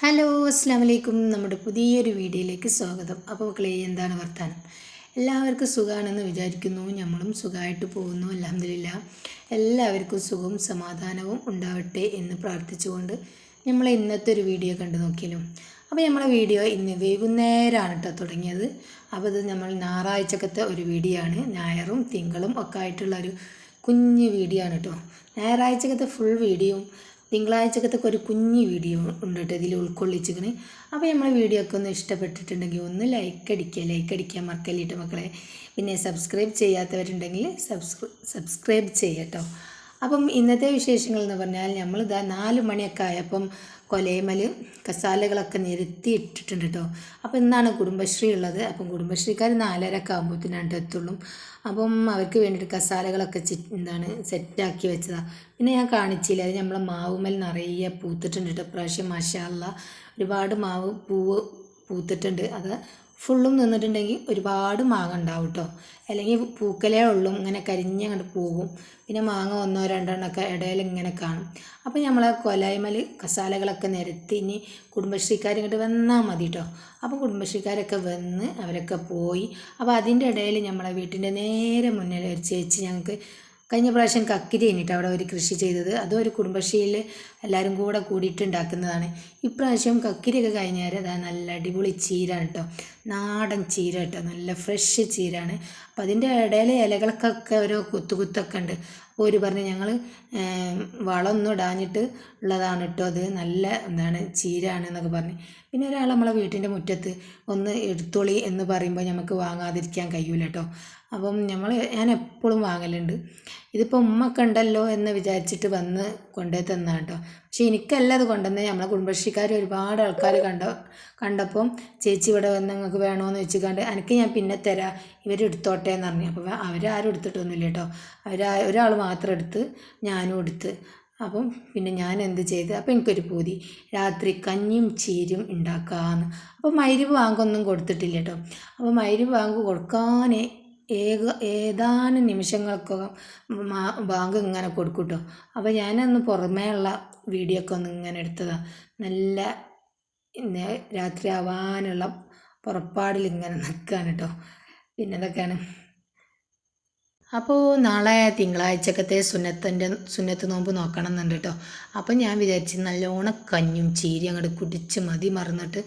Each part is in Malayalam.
ഹലോ അസ്സാം വലൈക്കും നമ്മുടെ പുതിയൊരു വീഡിയോയിലേക്ക് സ്വാഗതം. അപ്പോൾ മക്കളെ എന്താണ് വർത്താനം? എല്ലാവർക്കും സുഖമാണെന്ന് വിചാരിക്കുന്നു. നമ്മളും സുഖമായിട്ട് പോകുന്നു അലഹമില്ല എല്ലാവർക്കും സുഖവും സമാധാനവും ഉണ്ടാവട്ടെ എന്ന് പ്രാർത്ഥിച്ചുകൊണ്ട് നമ്മൾ ഇന്നത്തെ ഒരു വീഡിയോ കണ്ടു നോക്കിയാലും. അപ്പോൾ നമ്മളെ വീഡിയോ ഇന്ന് വൈകുന്നേരമാണ് കേട്ടോ തുടങ്ങിയത്. അപ്പോൾ ഇത് നമ്മൾ ഞായറാഴ്ചക്കത്തെ ഒരു വീഡിയോ ആണ്. ഞായറും തിങ്കളും ഒക്കെ ആയിട്ടുള്ള ഒരു കുഞ്ഞ് വീഡിയോ ആണ് കേട്ടോ. ഞായറാഴ്ചക്കത്തെ ഫുൾ വീഡിയോയും തിങ്കളാഴ്ചക്കത്തൊക്കെ ഒരു കുഞ്ഞ് വീഡിയോ ഉണ്ട് കേട്ടോ ഇതിൽ ഉൾക്കൊള്ളിച്ചിരിക്കണേ. അപ്പോൾ നമ്മളെ വീഡിയോ ഒക്കെ ഒന്ന് ഇഷ്ടപ്പെട്ടിട്ടുണ്ടെങ്കിൽ ഒന്ന് ലൈക്ക് അടിക്കുക. ലൈക്ക് അടിക്കാൻ മറക്കല്ലിട്ട് മക്കളെ? പിന്നെ സബ്സ്ക്രൈബ് ചെയ്യാത്തവരുണ്ടെങ്കിൽ സബ്സ്ക്രൈബ് സബ്സ്ക്രൈബ് ചെയ്യട്ടോ. അപ്പം ഇന്നത്തെ വിശേഷങ്ങൾ എന്ന് പറഞ്ഞാൽ നമ്മൾ ഇതാ നാല് മണിയൊക്കെ ആയപ്പം കൊലയമൽ കസാലകളൊക്കെ നിരത്തി ഇട്ടിട്ടുണ്ട് കേട്ടോ അപ്പോൾ ഇന്നാണ് കുടുംബശ്രീ ഉള്ളത്. അപ്പം കുടുംബശ്രീക്കാർ നാലരക്കെ ആകുമ്പോഴത്തേനാണ് എത്തുള്ളൂ. അപ്പം അവർക്ക് വേണ്ടിയിട്ട് കസാലകളൊക്കെ ചി എന്താണ് സെറ്റാക്കി വെച്ചതാണ് പിന്നെ ഞാൻ കാണിച്ചില്ല. അത് നമ്മളെ മാവുമൽ നിറയെ പൂത്തിട്ടുണ്ട് കേട്ടോ പ്രാവശ്യം മാഷാല്ല ഒരുപാട് മാവ് പൂവ് പൂത്തിട്ടുണ്ട്. അത് ഫുള്ളും നിന്നിട്ടുണ്ടെങ്കിൽ ഒരുപാട് മാങ്ങ ഉണ്ടാവും കേട്ടോ അല്ലെങ്കിൽ പൂക്കലേ ഉള്ളൂ ഇങ്ങനെ കരിഞ്ഞങ്ങോട്ട് പോകും. പിന്നെ മാങ്ങ ഒന്നോ രണ്ടെണ്ണമൊക്കെ ഇടയിൽ ഇങ്ങനെ കാണും. അപ്പോൾ നമ്മൾ കൊലായ്മൽ കസാലകളൊക്കെ നിരത്തി ഇനി കുടുംബശ്രീക്കാർ ഇങ്ങോട്ട് വന്നാൽ മതി കേട്ടോ അപ്പോൾ കുടുംബശ്രീക്കാരൊക്കെ വന്ന് അവരൊക്കെ പോയി. അപ്പോൾ അതിന്റെ ഇടയിൽ നമ്മളെ വീട്ടിന്റെ നേരെ മുന്നിൽ ഒരു ചേച്ചി ഞങ്ങൾക്ക് കഴിഞ്ഞ പ്രാവശ്യം കക്കിരി കഴിഞ്ഞിട്ട് അവിടെ ഒരു കൃഷി ചെയ്തത്. അതും ഒരു കുടുംബശ്രീയിൽ എല്ലാവരും കൂടെ കൂടിയിട്ട് ഉണ്ടാക്കുന്നതാണ്. ഇപ്രാവശ്യം കക്കിരിയൊക്കെ കഴിഞ്ഞാൽ അതാ നല്ല അടിപൊളി ചീര കേട്ടോ നാടൻ ചീര കേട്ടോ നല്ല ഫ്രഷ് ചീരാണ്. അപ്പം അതിന്റെ ഇടയിലെ ഇലകൾക്കൊക്കെ ഓരോ കുത്തുകുത്തൊക്കെ ഉണ്ട്. അപ്പോൾ ഒരു പറഞ്ഞ് ഞങ്ങൾ വളമൊന്നും ഇടാഞ്ഞിട്ട് ഉള്ളതാണ് കേട്ടോ അത്. നല്ല എന്താണ് ചീരാണ് എന്നൊക്കെ പറഞ്ഞ്. പിന്നെ ഒരാൾ നമ്മളെ വീട്ടിന്റെ മുറ്റത്ത് ഒന്ന് എടുത്തോളി എന്ന് പറയുമ്പോൾ നമുക്ക് വാങ്ങാതിരിക്കാൻ കഴിയൂല കേട്ടോ അപ്പം നമ്മൾ ഞാൻ എപ്പോഴും വാങ്ങലുണ്ട്. ഇതിപ്പോൾ ഉമ്മക്ക് ഉണ്ടല്ലോ എന്ന് വിചാരിച്ചിട്ട് വന്ന് കൊണ്ടുപോയി തന്നാണ് കേട്ടോ പക്ഷെ എനിക്കല്ല അത് കൊണ്ടുവന്നത് നമ്മളെ കുടുംബശ്രീക്കാർ ഒരുപാട് ആൾക്കാർ കണ്ട കണ്ടപ്പം ചേച്ചി ഇവിടെ വന്ന് നിങ്ങൾക്ക് വേണമെന്ന് വെച്ച് കണ്ട് എനിക്ക് ഞാൻ പിന്നെ തരാം ഇവരെടുത്തോട്ടെ എന്ന് പറഞ്ഞു. അപ്പോൾ അവരാരും എടുത്തിട്ടൊന്നുമില്ല കേട്ടോ. അവർ ഒരാൾ മാത്രം എടുത്ത് ഞാനും എടുത്ത്. അപ്പം പിന്നെ ഞാൻ എന്ത് ചെയ്ത് അപ്പം എനിക്കൊരു പൂതി. രാത്രി കഞ്ഞിയും ചീരും ഉണ്ടാക്കാമെന്ന് അപ്പോൾ മൈരി വാങ്ങൊന്നും കൊടുത്തിട്ടില്ല കേട്ടോ. അപ്പോൾ മൈരി വാങ്ങ് കൊടുക്കാനേ ഏക ഏതാനും നിമിഷങ്ങൾക്കകം ബാങ്ക് ഇങ്ങനെ കൊടുക്കും കേട്ടോ അപ്പോൾ ഞാനന്ന് പുറമേ ഉള്ള വീഡിയോ ഒക്കെ ഒന്ന് ഇങ്ങനെ എടുത്തതാണ് നല്ല രാത്രി ആവാനുള്ള പുറപ്പാടിൽ ഇങ്ങനെ നിൽക്കുകയാണ് കേട്ടോ പിന്നെ ഇതൊക്കെയാണ് അപ്പോൾ നാളെ തിങ്കളാഴ്ചക്കത്തെ സുന്നത്തിന്റെ സുന്നത്ത് നോമ്പ് നോക്കണം എന്നുണ്ട് കേട്ടോ അപ്പം ഞാൻ വിചാരിച്ച് നല്ലോണം കഞ്ഞും ചീരി അങ്ങോട്ട് കുടിച്ച് മതി മറന്നിട്ട്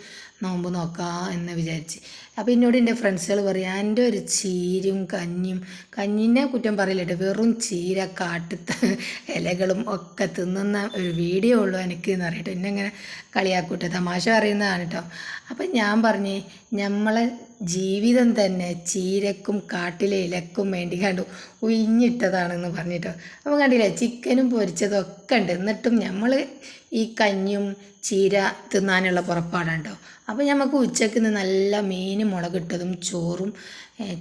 നോമ്പ് നോക്കാം എന്ന് വിചാരിച്ച്. അപ്പോൾ എന്നോട് എന്റെ ഫ്രണ്ട്സുകൾ പറയാം എന്റെ ഒരു ചീരും കഞ്ഞും കഞ്ഞിനെ കുറ്റം പറയില്ല കേട്ടോ. വെറും ചീര കാട്ടത്ത് ഇലകളും ഒക്കെ തിന്നുന്ന ഒരു വീഡിയോ ഉള്ളൂ എനിക്ക് എന്ന് അറിയട്ടോ എന്നെ ഇങ്ങനെ കളിയാക്കൂട്ടെ. തമാശ പറയുന്നതാണ് കേട്ടോ. അപ്പം ഞാൻ പറഞ്ഞേ നമ്മളെ ജീവിതം തന്നെ ചീരക്കും കാട്ടിലെ ഇലക്കും വേണ്ടി കണ്ടു ഉയിഞ്ഞിട്ടതാണെന്ന് പറഞ്ഞിട്ടോ അപ്പം കണ്ടില്ലേ? ചിക്കനും പൊരിച്ചതും ഒക്കെ ഉണ്ട്. എന്നിട്ടും നമ്മൾ ഈ കഞ്ഞും ചീര തിന്നാനുള്ള പുറപ്പാടുണ്ടോ? അപ്പോൾ നമുക്ക് ഉച്ചയ്ക്ക് നല്ല മീൻ മുളകിട്ടതും ചോറും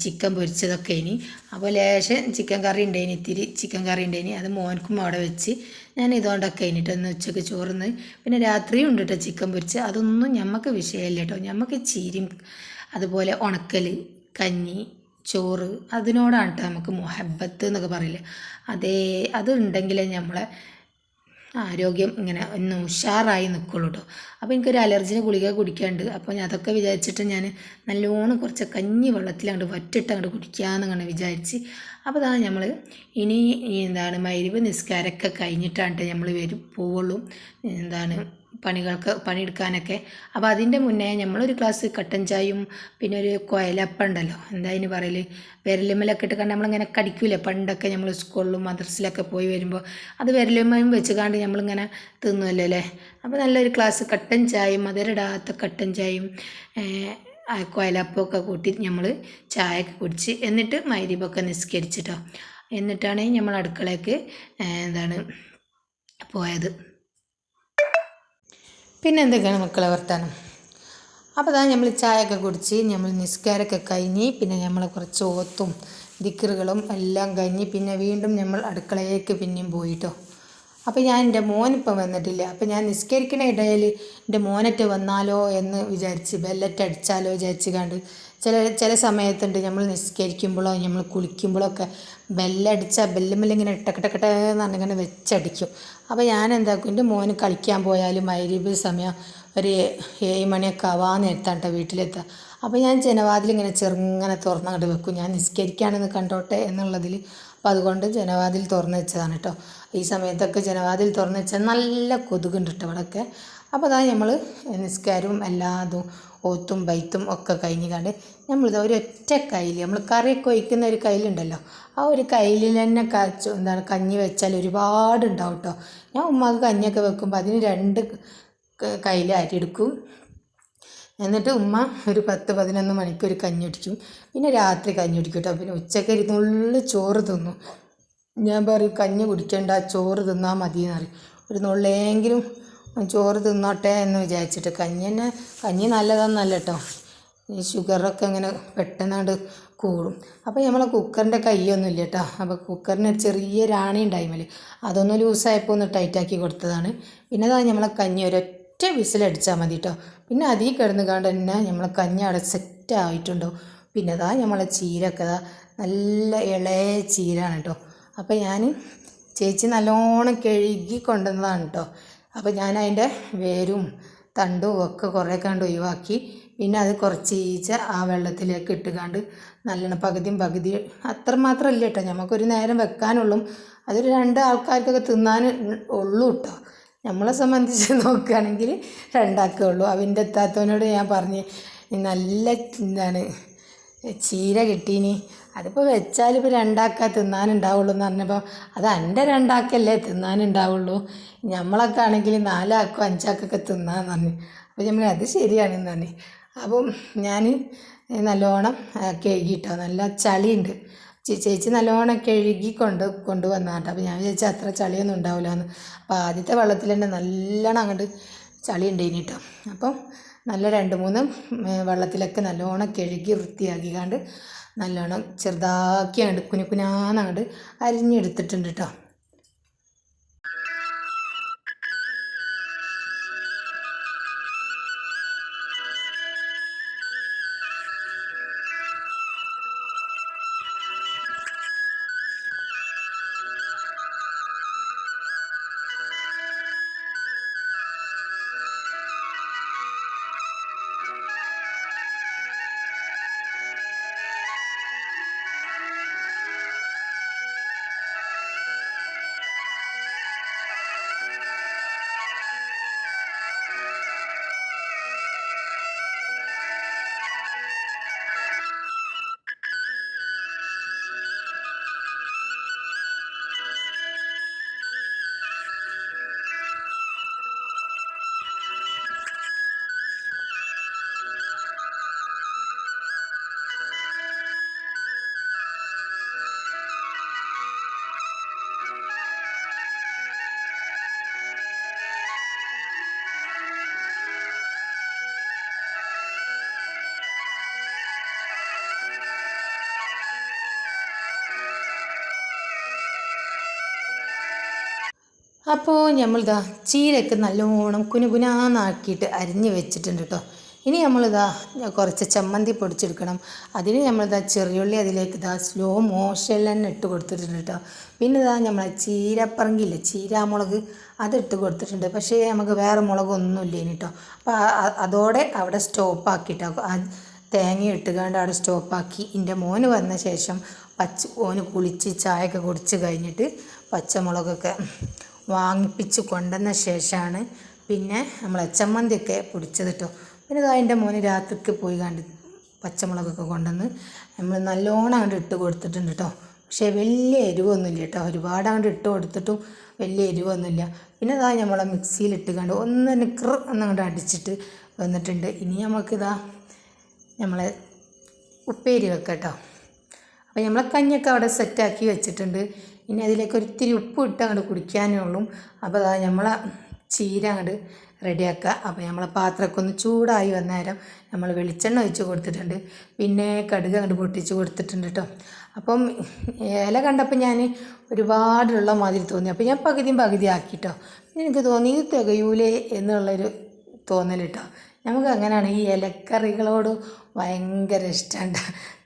ചിക്കൻ പൊരിച്ചതൊക്കെ ഇനി. അപ്പോൾ ലേശം ചിക്കൻ കറി ഉണ്ടായിന് ഇത്തിരി ചിക്കൻ കറി ഉണ്ടായിന് അത് മോൻക്കും അവിടെ വെച്ച് ഞാൻ ഇതുകൊണ്ടൊക്കെ കഴിഞ്ഞിട്ട് ഉച്ചയ്ക്ക് ചോറുന്ന്. പിന്നെ രാത്രിയും ഉണ്ട് കേട്ടോ ചിക്കൻ പൊരിച്ച്. അതൊന്നും ഞമ്മക്ക് വിഷയമല്ല കേട്ടോ ഞമ്മക്ക് ചീരും അതുപോലെ ഉണക്കൽ കഞ്ഞി ചോറ് അതിനോടാണ് കേട്ടോ നമുക്ക് മുഹബത്ത് എന്നൊക്കെ പറയില്ലേ അതേ അത് ഉണ്ടെങ്കിലേ നമ്മളെ ആരോഗ്യം ഇങ്ങനെ ഒന്ന് ഉഷാറായി നിൽക്കുള്ളൂ കേട്ടോ അപ്പോൾ എനിക്കൊരു അലർജിനെ ഗുളിക കുടിക്കാണ്ട് അപ്പോൾ ഞാൻ അതൊക്കെ വിചാരിച്ചിട്ട് ഞാൻ നല്ലോണം കുറച്ച് കഞ്ഞി വെള്ളത്തിൽ അങ്ങോട്ട് വറ്റിട്ട് അങ്ങോട്ട് കുടിക്കാമെന്നങ്ങനെ വിചാരിച്ച് അപ്പോൾ അതാണ് നമ്മൾ ഇനി എന്താണ് മരുവ് നിസ്കാരമൊക്കെ കഴിഞ്ഞിട്ടാണ് നമ്മൾ വരും പോവുള്ളൂ. എന്താണ് പണികൾക്ക് പണിയെടുക്കാനൊക്കെ. അപ്പോൾ അതിന്റെ മുന്നേ നമ്മളൊരു ഗ്ലാസ് കട്ടൻ ചായയും പിന്നെ ഒരു കുഴലപ്പം ഉണ്ടല്ലോ. എന്താ അതിന് പറയൽ വിരലുമ്മലൊക്കെ ഇട്ട് കണ്ട് നമ്മളിങ്ങനെ കടിക്കൂലേ? പണ്ടൊക്കെ നമ്മൾ സ്കൂളിലും മദ്രസിലൊക്കെ പോയി വരുമ്പോൾ അത് വിരലുമ്മയും വെച്ച് കണ്ട് നമ്മളിങ്ങനെ തിന്നുമല്ലോ അല്ലേ അപ്പോൾ നല്ലൊരു ഗ്ലാസ് കട്ടൻ ചായയും മധുരിടാത്ത കട്ടൻ ചായയും കുഴലപ്പമൊക്കെ കൂട്ടി നമ്മൾ ചായയൊക്കെ കുടിച്ച് എന്നിട്ട് മൈരീബൊക്കെ നിസ്കരിച്ചിട്ടോ. എന്നിട്ടാണ് നമ്മൾ അടുക്കളയ്ക്ക് എന്താണ് പോയത്. പിന്നെ എന്തൊക്കെയാണ് മക്കളെ വർത്താനം? അപ്പോൾ അതാണ് നമ്മൾ ചായയൊക്കെ കുടിച്ച് നമ്മൾ നിസ്കാരമൊക്കെ കഴിഞ്ഞ് പിന്നെ നമ്മൾ കുറച്ച് ഓത്തും ദിക്കറുകളും എല്ലാം കഴിഞ്ഞ് പിന്നെ വീണ്ടും നമ്മൾ അടുക്കളയിലേക്ക് പിന്നെയും പോയിട്ടോ. അപ്പോൾ ഞാൻ എന്റെ മോനിപ്പം വന്നിട്ടില്ല. അപ്പോൾ ഞാൻ നിസ്കരിക്കണ ഇടയിൽ എന്റെ മോനറ്റ് വന്നാലോ എന്ന് വിചാരിച്ച് ബെല്ലറ്റ് അടിച്ചാലോ വിചാരിച്ച് കണ്ട് ചില ചില സമയത്തുണ്ട് നമ്മൾ നിസ്കരിക്കുമ്പോഴോ നമ്മൾ കുളിക്കുമ്പോഴൊക്കെ ബെല്ലടിച്ചാൽ ബെല്ലുമ്മൽ ഇങ്ങനെ ടക്കട്ടക്കട്ടെ എന്ന് പറഞ്ഞിങ്ങനെ വെച്ചടിക്കും. അപ്പോൾ ഞാൻ എന്താക്കും എന്റെ മോന് കളിക്കാൻ പോയാലും മൈരീബ് സമയം ഒരു ഏഴ് മണിയൊക്കെ ആവാൻ നേരത്താണ് കേട്ടോ വീട്ടിലെത്തുക അപ്പോൾ ഞാൻ ജനവാതിൽ ഇങ്ങനെ ചെറുങ്ങനെ തുറന്നങ്ങോട്ട് വെക്കും. ഞാൻ നിസ്കരിക്കുകയാണെന്ന് കണ്ടോട്ടെ എന്നുള്ളതിൽ അപ്പോൾ അതുകൊണ്ട് ജനവാതിൽ തുറന്ന് വെച്ചതാണ് കേട്ടോ ഈ സമയത്തൊക്കെ ജനവാതിൽ തുറന്ന് വെച്ചാൽ നല്ല കൊതുകുണ്ട് കേട്ടോ ഇവിടെയൊക്കെ അപ്പോൾ അതാ നമ്മൾ നിസ്കാരവും എല്ലാതും ഓത്തും ബൈത്തും ഒക്കെ കഴിഞ്ഞ് കണ്ട് നമ്മളിത് ഒരൊറ്റ കയ്യിൽ നമ്മൾ കറിയൊക്കെ ഒഴിക്കുന്ന ഒരു കയ്യിലുണ്ടല്ലോ. ആ ഒരു കയ്യിൽ തന്നെ കച്ചു എന്താണ് കഞ്ഞി വെച്ചാൽ ഒരുപാട് ഉണ്ടാവും കേട്ടോ ഞാൻ ഉമ്മാക്ക് കഞ്ഞിയൊക്കെ വെക്കുമ്പോൾ അതിന് രണ്ട് കയ്യിൽ അരി എടുക്കും. എന്നിട്ട് ഉമ്മ ഒരു പത്ത് പതിനൊന്ന് മണിക്ക് ഒരു കഞ്ഞി കുടിക്കും പിന്നെ രാത്രി കഞ്ഞി കുടിക്കും കേട്ടോ പിന്നെ ഉച്ചയ്ക്ക് ഇരുന്നുള്ളിൽ ചോറ് തിന്നും. ഞാൻ പറയും കഞ്ഞി കുടിക്കണ്ട ചോറ് തിന്നാൽ മതി എന്ന് പറയും. ഒരു നുള്ളെങ്കിലും ചോറ് തിന്നോട്ടെ എന്ന് വിചാരിച്ചിട്ട് കഞ്ഞി തന്നെ കഞ്ഞി നല്ലതാണെന്നല്ല കേട്ടോ ഈ ഷുഗറൊക്കെ ഇങ്ങനെ പെട്ടെന്നാണ്ട് കൂടും. അപ്പോൾ നമ്മളെ കുക്കറിന്റെ കൈയൊന്നും ഇല്ല കേട്ടോ അപ്പോൾ കുക്കറിന് ഒരു ചെറിയ രാണി ഉണ്ടായി മതി അതൊന്ന് ലൂസായപ്പോൾ ഒന്ന് ടൈറ്റാക്കി കൊടുത്തതാണ്. പിന്നെ അതാണ് നമ്മളെ കഞ്ഞി ഒരൊറ്റ വിസിലടിച്ചാൽ മതി കേട്ടോ പിന്നെ അതിൽ കിടന്ന് കണ്ട് തന്നെ നമ്മളെ കഞ്ഞി അവിടെ സെറ്റ് ആയിട്ടുണ്ടോ? പിന്നെ അതാ നമ്മളെ ചീരൊക്കെ അതാ നല്ല ഇളയ ചീരാണ് കേട്ടോ അപ്പോൾ ഞാൻ ചേച്ചി നല്ലോണം കഴുകി കൊണ്ടുവന്നതാണ് കേട്ടോ അപ്പോൾ ഞാൻ അതിന്റെ വേരും തണ്ടും ഒക്കെ കുറേ കണ്ട് ഒഴിവാക്കി. പിന്നെ അത് കുറച്ച് ഈച്ച ആ വെള്ളത്തിലേക്ക് ഇട്ടുകാണ്ട് നല്ലോണം പകുതിയും പകുതി അത്രമാത്രമല്ല കേട്ടോ നമുക്കൊരു നേരം വെക്കാനുള്ളൂ. അതൊരു രണ്ട് ആൾക്കാർക്കൊക്കെ തിന്നാൻ ഉള്ളൂ കേട്ടോ നമ്മളെ സംബന്ധിച്ച് നോക്കുകയാണെങ്കിൽ രണ്ടാക്കേ ഉള്ളൂ. അവന്റെ എത്താത്തവനോട് ഞാൻ പറഞ്ഞ് നല്ല എന്താണ് ചീര കിട്ടീനി. അതിപ്പോൾ വെച്ചാൽ ഇപ്പോൾ രണ്ടാക്ക തിന്നാനുണ്ടാവുള്ളൂ എന്ന് പറഞ്ഞപ്പോൾ അത് എന്റെ രണ്ടാക്കല്ലേ തിന്നാനുണ്ടാവുള്ളൂ? നമ്മളൊക്കെ ആണെങ്കിൽ നാലാക്കോ അഞ്ചാക്കൊക്കെ തിന്നാന്ന് പറഞ്ഞു. അപ്പോൾ നമ്മൾ അത് ശരിയാണെന്ന് പറഞ്ഞു. അപ്പം ഞാൻ നല്ലോണം കഴുകിയിട്ടോ നല്ല ചളിയുണ്ട്. ചേച്ചി നല്ലോണം കഴുകി കൊണ്ട് കൊണ്ടുവന്നാൽ അപ്പോൾ ഞാൻ വിചാരിച്ചു അത്ര ചളിയൊന്നും ഉണ്ടാവില്ല എന്ന് അപ്പോൾ ആദ്യത്തെ വെള്ളത്തിൽ തന്നെ നല്ലോണം അങ്ങോട്ട് ചളി ഉണ്ടായിന് കേട്ടോ അപ്പം നല്ല രണ്ട് മൂന്ന് വെള്ളത്തിലൊക്കെ നല്ലോണം കഴുകി വൃത്തിയാക്കിക്കാണ്ട് നല്ലോണം ചെറുതാക്കി അങ്ങോട്ട് കുനുകുനാന്നങ്ങോട്ട് അരിഞ്ഞെടുത്തിട്ടുണ്ട് കേട്ടോ അപ്പോൾ നമ്മളിതാ ചീരയൊക്കെ നല്ലോണം കുനുകുനാന്നാക്കിയിട്ട് അരിഞ്ഞ് വെച്ചിട്ടുണ്ട് കേട്ടോ ഇനി നമ്മളിതാ കുറച്ച് ചമ്മന്തി പൊടിച്ചെടുക്കണം. അതിന് നമ്മളിതാ ചെറിയുള്ളി അതിലേക്ക് ഇതാ സ്ലോ മോഷനിൽ തന്നെ ഇട്ട് കൊടുത്തിട്ടുണ്ട് കേട്ടോ പിന്നെ ഇതാ നമ്മളെ ചീരപ്പറങ്കില്ലേ ചീരാമുളക് അതിട്ട് കൊടുത്തിട്ടുണ്ട്. പക്ഷേ നമുക്ക് വേറെ മുളകൊന്നും ഇല്ല കേട്ടോ അപ്പോൾ അതോടെ അവിടെ സ്റ്റോപ്പാക്കിട്ടോ. ആ തേങ്ങ ഇട്ടുകൊണ്ട് അവിടെ സ്റ്റോപ്പാക്കി. എന്റെ മോന് വന്ന ശേഷം പച്ച ഓന് കുളിച്ച് ചായയൊക്കെ കുടിച്ച് കഴിഞ്ഞിട്ട് പച്ചമുളകൊക്കെ വാങ്ങിപ്പിച്ച് കൊണ്ടുവന്ന ശേഷമാണ് പിന്നെ നമ്മൾ ചമ്മന്തിയൊക്കെ പൊടിച്ചത് കേട്ടോ. പിന്നെ ഇതാ എന്റെ മോന് രാത്രിക്ക് പോയി കണ്ട് പച്ചമുളകൊക്കെ കൊണ്ടുവന്ന് നമ്മൾ നല്ലോണം അങ്ങോട്ട് ഇട്ട് കൊടുത്തിട്ടുണ്ട് കേട്ടോ. പക്ഷേ വലിയ എരിവൊന്നുമില്ല കേട്ടോ. ഒരുപാട് അങ്ങോട്ട് ഇട്ട് കൊടുത്തിട്ടും വലിയ എരിവൊന്നുമില്ല. പിന്നെ ഇതാ നമ്മളെ മിക്സിയിലിട്ട് കണ്ട് ഒന്ന് നിക്കർ എന്നങ്ങോട്ട് അടിച്ചിട്ട് വന്നിട്ടുണ്ട്. ഇനി നമുക്കിതാ നമ്മളെ ഉപ്പേരി വെക്കാം കേട്ടോ. അപ്പോൾ നമ്മളെ കഞ്ഞൊക്കെ അവിടെ സെറ്റാക്കി വെച്ചിട്ടുണ്ട്. ഇനി അതിലേക്ക് ഒരിത്തിരി ഉപ്പ് ഇട്ട് അങ്ങോട്ട് കുടിക്കാനേ ഉള്ളൂ. അപ്പോൾ അതാ നമ്മൾ ചീര അങ്ങോട്ട് റെഡിയാക്കുക അപ്പോൾ നമ്മളെ പാത്രമൊക്കെ ഒന്ന് ചൂടായി വന്നേരം നമ്മൾ വെളിച്ചെണ്ണ ഒഴിച്ച് കൊടുത്തിട്ടുണ്ട്. പിന്നെ കടുക് അങ്ങോട്ട് പൊട്ടിച്ച് കൊടുത്തിട്ടുണ്ട് കേട്ടോ. അപ്പം ഇല കണ്ടപ്പോൾ ഞാൻ ഒരുപാടുള്ള മാതിരി തോന്നി. അപ്പോൾ ഞാൻ പകുതിയും പകുതി ആക്കിട്ടോ. എനിക്ക് തോന്നി ഇത് തികയൂലേ എന്നുള്ളൊരു തോന്നൽ കേട്ടോ. നമുക്ക് അങ്ങനെയാണ് ഈ ഇലക്കറികളോട് ഭയങ്കര ഇഷ്ടമുണ്ട്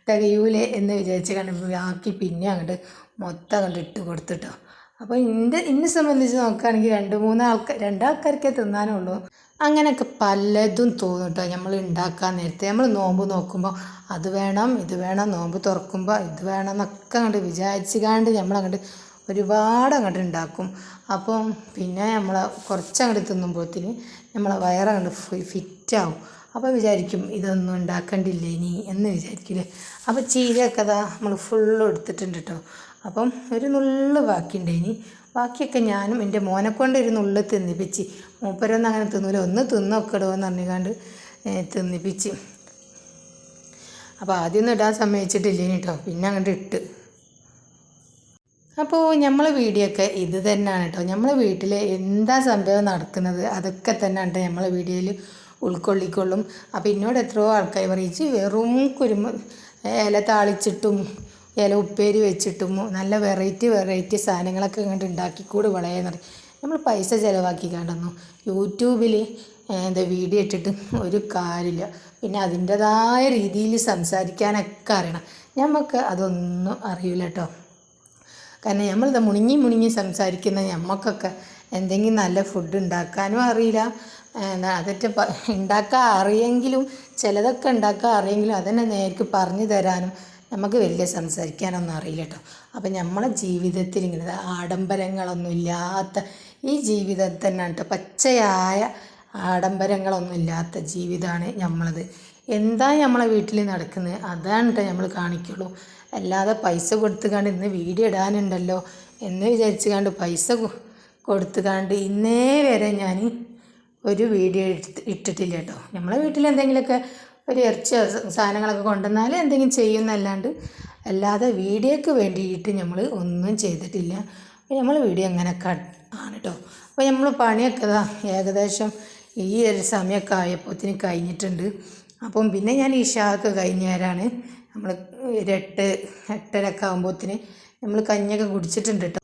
തികയൂലേ എന്ന് വിചാരിച്ച് കണ്ട് ആക്കി പിന്നെ അങ്ങോട്ട് മൊത്തം അങ്ങോട്ട് ഇട്ട് കൊടുത്തിട്ടോ. അപ്പോൾ എന്റെ എന്നെ സംബന്ധിച്ച് നോക്കുകയാണെങ്കിൽ രണ്ട് മൂന്ന് ആൾക്കാർ രണ്ടാൾക്കാർക്കേ തിന്നാനുള്ളൂ. അങ്ങനെയൊക്കെ പലതും തോന്നും കേട്ടോ നമ്മൾ ഉണ്ടാക്കാൻ നേരത്തെ. നമ്മൾ നോമ്പ് നോക്കുമ്പോൾ അത് വേണം ഇത് വേണം നോമ്പ് തുറക്കുമ്പോൾ ഇത് വേണം എന്നൊക്കെ അങ്ങോട്ട് വിചാരിച്ച് നമ്മളങ്ങോട്ട് നമ്മൾ അങ്ങോട്ട് ഒരുപാട് അങ്ങോട്ട് ഉണ്ടാക്കും അപ്പം പിന്നെ നമ്മൾ കുറച്ചങ്ങോട്ട് തിന്നുമ്പോഴത്തേന് നമ്മളെ വയറങ്ങോട്ട് ഫിറ്റാവും. അപ്പോൾ വിചാരിക്കും ഇതൊന്നും ഉണ്ടാക്കണ്ടില്ലേ ഇനി? എന്ന് വിചാരിക്കില്ലേ? അപ്പോൾ ചീരയൊക്കെ അതാ നമ്മൾ ഫുള്ള് എടുത്തിട്ടുണ്ട് കേട്ടോ അപ്പം ഒരു നുള്ള് ബാക്കിയുണ്ട് ഇനി. ബാക്കിയൊക്കെ ഞാനും എന്റെ മോനെ കൊണ്ട് ഒരു നുള്ള് തിന്നിപ്പിച്ച്. മൂപ്പരൊന്നും അങ്ങനെ തിന്നൂല. ഒന്ന് തിന്നൊക്കെടോ എന്ന് പറഞ്ഞുകൊണ്ട് തിന്നിപ്പിച്ച്. അപ്പോൾ ആദ്യമൊന്നും ഇടാൻ സമ്മതിച്ചിട്ടില്ലേ കേട്ടോ പിന്നെ അങ്ങോട്ട് ഇട്ട്. അപ്പോൾ നമ്മളെ വീഡിയോ ഒക്കെ ഇത് തന്നെയാണ് കേട്ടോ നമ്മളെ വീട്ടിൽ എന്താ സംഭവം നടക്കുന്നത്? അതൊക്കെ തന്നെയാണ് കേട്ടോ നമ്മളെ വീഡിയോയിൽ ഉൾക്കൊള്ളിക്കൊള്ളും. അപ്പോൾ എന്നോട് എത്രയോ ആൾക്കാർ പറയിച്ച് വെറും കുരുമ ഇല താളിച്ചിട്ടും ഇല ഉപ്പേരി വെച്ചിട്ടും നല്ല വെറൈറ്റി വെറൈറ്റി സാധനങ്ങളൊക്കെ ഇങ്ങോട്ട് ഉണ്ടാക്കിക്കൂട് വളയെന്ന് പറയും. നമ്മൾ പൈസ ചിലവാക്കി കണ്ടെന്നു. യൂട്യൂബിൽ എന്താ വീഡിയോ ഇട്ടിട്ട് ഒരു കാര്യമില്ല പിന്നെ അതിന്റെതായ രീതിയിൽ സംസാരിക്കാനൊക്കെ അറിയണം. നമുക്ക് അതൊന്നും അറിയില്ല കേട്ടോ കാരണം നമ്മൾ മുണിങ്ങി മുണിങ്ങി സംസാരിക്കുന്ന നമുക്കൊക്കെ എന്തെങ്കിലും നല്ല ഫുഡ് ഉണ്ടാക്കാനും അറിയില്ല. അതൊക്കെ ഉണ്ടാക്കാൻ അറിയെങ്കിലും ചിലതൊക്കെ ഉണ്ടാക്കാൻ അറിയെങ്കിലും അതന്നെ നേർക്ക് പറഞ്ഞു തരാനും നമുക്ക് വലിയ സംസാരിക്കാനൊന്നും അറിയില്ല കേട്ടോ അപ്പം നമ്മളെ ജീവിതത്തിൽ ഇങ്ങനെ ആഡംബരങ്ങളൊന്നും ഇല്ലാത്ത ഈ ജീവിതം തന്നെ കേട്ടോ പച്ചയായ ആഡംബരങ്ങളൊന്നും ഇല്ലാത്ത ജീവിതമാണ് നമ്മളത് എന്താ നമ്മളെ വീട്ടിൽ നടക്കുന്നത് അതാണ് കേട്ടോ നമ്മൾ കാണിക്കുള്ളൂ. അല്ലാതെ പൈസ കൊടുത്തുകാണ്ട് ഇന്ന് വീഡിയോ ഇടാനുണ്ടല്ലോ എന്ന് വിചാരിച്ചു കണ്ട് പൈസ കൊടുത്തുകാണ്ട് ഇന്നേ വരെ ഞാൻ ഒരു വീഡിയോ ഇട്ടിട്ടില്ല കേട്ടോ. നമ്മളെ വീട്ടിൽ എന്തെങ്കിലുമൊക്കെ ഒരു ഇറച്ചി സാധനങ്ങളൊക്കെ കൊണ്ടുവന്നാൽ എന്തെങ്കിലും ചെയ്യുന്നല്ലാണ്ട് അല്ലാതെ വീഡിയോയ്ക്ക് വേണ്ടിയിട്ട് നമ്മൾ ഒന്നും ചെയ്തിട്ടില്ല. അപ്പോൾ നമ്മൾ വീഡിയോ അങ്ങനെ ആണ് കേട്ടോ അപ്പോൾ നമ്മൾ പണിയൊക്കെ ഏകദേശം ഈ ഒരു സമയമൊക്കെ ആയപ്പോഴത്തേന് കഴിഞ്ഞിട്ടുണ്ട്. അപ്പം പിന്നെ ഞാൻ ഇഷാക്ക് കഴിഞ്ഞേരാണ് നമ്മൾ ഒരു എട്ട് എട്ടരൊക്കെ ആകുമ്പോഴത്തേന് നമ്മൾ കഞ്ഞിയൊക്കെ കുടിച്ചിട്ടുണ്ട് കേട്ടോ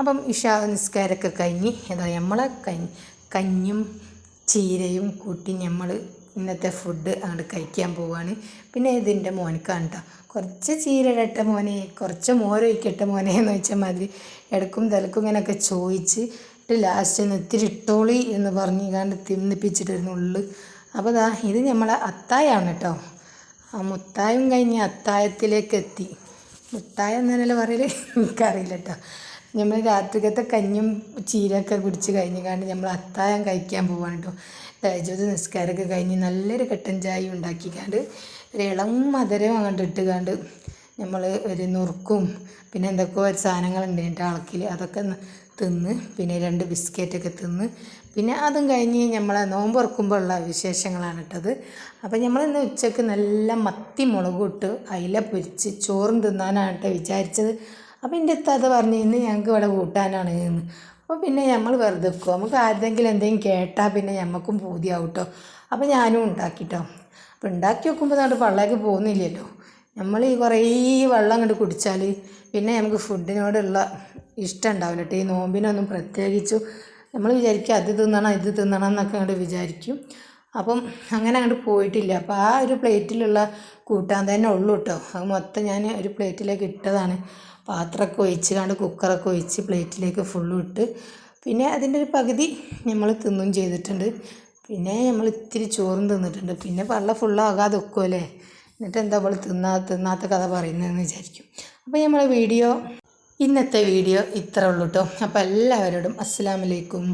അപ്പം ഇഷാ നിസ്കാരമൊക്കെ കഴിഞ്ഞ് ഏതാ നമ്മളെ കഞ്ഞി കഞ്ഞും ചീരയും കൂട്ടി നമ്മൾ ഇന്നത്തെ ഫുഡ് അങ്ങോട്ട് കഴിക്കാൻ പോവാണ്. പിന്നെ ഇതിന്റെ മോനക്കാണ് കേട്ടോ കുറച്ച് ചീര ഇടട്ടെ മോനെ കുറച്ച് മോരൊഴിക്കട്ടെ മോനെ എന്ന് വെച്ചാൽ മാതിരി ഇടക്കും തിലക്കും ഇങ്ങനെയൊക്കെ ചോദിച്ച് ലാസ്റ്റ് ഒന്ന് ഇത്തിരി ഇട്ടോളി എന്ന് പറഞ്ഞ് കണ്ട് തിന്നിപ്പിച്ചിട്ടിരുന്നു ഉള്ളു. അപ്പോൾ ദാ ഇത് നമ്മളെ അത്തായാണ് കേട്ടോ ആ മുത്തായം കഴിഞ്ഞ് അത്തായത്തിലേക്ക് എത്തി. മുത്തായം എന്നല്ലേ പറയൽ എനിക്കറിയില്ല കേട്ടോ നമ്മൾ രാത്രിക്കത്തെ കഞ്ഞും ചീരയൊക്കെ കുടിച്ച് കഴിഞ്ഞ് കണ്ട് നമ്മൾ അത്തായം കഴിക്കാൻ പോവാണ് കേട്ടോ തേജോത് നിസ്കാരമൊക്കെ കഴിഞ്ഞ് നല്ലൊരു കട്ടൻ ചായ ഉണ്ടാക്കിക്കാണ്ട് ഒരു ഇളം മധുരം അങ്ങോട്ട് ഇട്ട് കണ്ട് നമ്മൾ ഒരു നുറുക്കും പിന്നെ എന്തൊക്കെ ഒരു സാധനങ്ങളുണ്ട് എന്റെ അളക്കിൽ അതൊക്കെ തിന്ന് പിന്നെ രണ്ട് ബിസ്ക്കറ്റൊക്കെ തിന്ന് പിന്നെ അതും കഴിഞ്ഞ് നമ്മൾ നോമ്പ് തുറക്കുമ്പോൾ ഉള്ള വിശേഷങ്ങളാണ് ഇട്ടത് അപ്പോൾ നമ്മൾ ഇന്ന് ഉച്ചയ്ക്ക് നല്ല മത്തി മുളകും ഇട്ട് അയില പൊരിച്ച് ചോറും തിന്നാനാണ് വിചാരിച്ചത്. അപ്പോൾ എന്റെ അത് പറഞ്ഞു ഇന്ന് ഞങ്ങൾക്ക് ഇവിടെ കൂട്ടാനാണ് എന്ന് അപ്പോൾ പിന്നെ നമ്മൾ വെറുതെ വെക്കും നമുക്ക് ആരെങ്കിലും എന്തെങ്കിലും കേട്ടാൽ പിന്നെ ഞമ്മക്കും പൂതിയാവും കേട്ടോ അപ്പോൾ ഞാനും ഉണ്ടാക്കിട്ടോ. അപ്പോൾ ഉണ്ടാക്കി വെക്കുമ്പോൾ നമ്മുടെ വെള്ളമൊക്കെ പോകുന്നില്ലല്ലോ. നമ്മൾ ഈ കുറേ വെള്ളം അങ്ങോട്ട് കുടിച്ചാൽ പിന്നെ നമുക്ക് ഫുഡിനോടുള്ള ഇഷ്ടം ഉണ്ടാവില്ല കേട്ടോ ഈ നോമ്പിനൊന്നും പ്രത്യേകിച്ചും നമ്മൾ വിചാരിക്കും അത് തിന്നണം ഇത് തിന്നണം എന്നൊക്കെ അങ്ങോട്ട് വിചാരിക്കും. അപ്പം അങ്ങനെ അങ്ങോട്ട് പോയിട്ടില്ല. അപ്പോൾ ആ ഒരു പ്ലേറ്റിലുള്ള കൂട്ടാൻ തന്നെ ഉള്ളൂ കേട്ടോ അത് മൊത്തം ഞാൻ ഒരു പ്ലേറ്റിലേക്ക് ഇട്ടതാണ്. പാത്രമൊക്കെ ഒഴിച്ച് കണ്ട് കുക്കറൊക്കെ ഒഴിച്ച് പ്ലേറ്റിലേക്ക് ഫുള്ളും ഇട്ട് പിന്നെ അതിന്റെ ഒരു പകുതി നമ്മൾ തിന്നും ചെയ്തിട്ടുണ്ട്. പിന്നെ നമ്മൾ ഇത്തിരി ചോറും തിന്നിട്ടുണ്ട്. പിന്നെ പള്ള ഫുള്ളാകാതെ വെക്കുമല്ലേ എന്നിട്ട് എന്താ അവൾ തിന്നാ തിന്നാത്ത കഥ പറയുന്നതെന്ന് വിചാരിക്കും. അപ്പോൾ നമ്മളെ വീഡിയോ ഇന്നത്തെ വീഡിയോ ഇത്ര ഉള്ളൂ കേട്ടോ. അപ്പോൾ എല്ലാവരോടും അസ്സാമലൈക്കും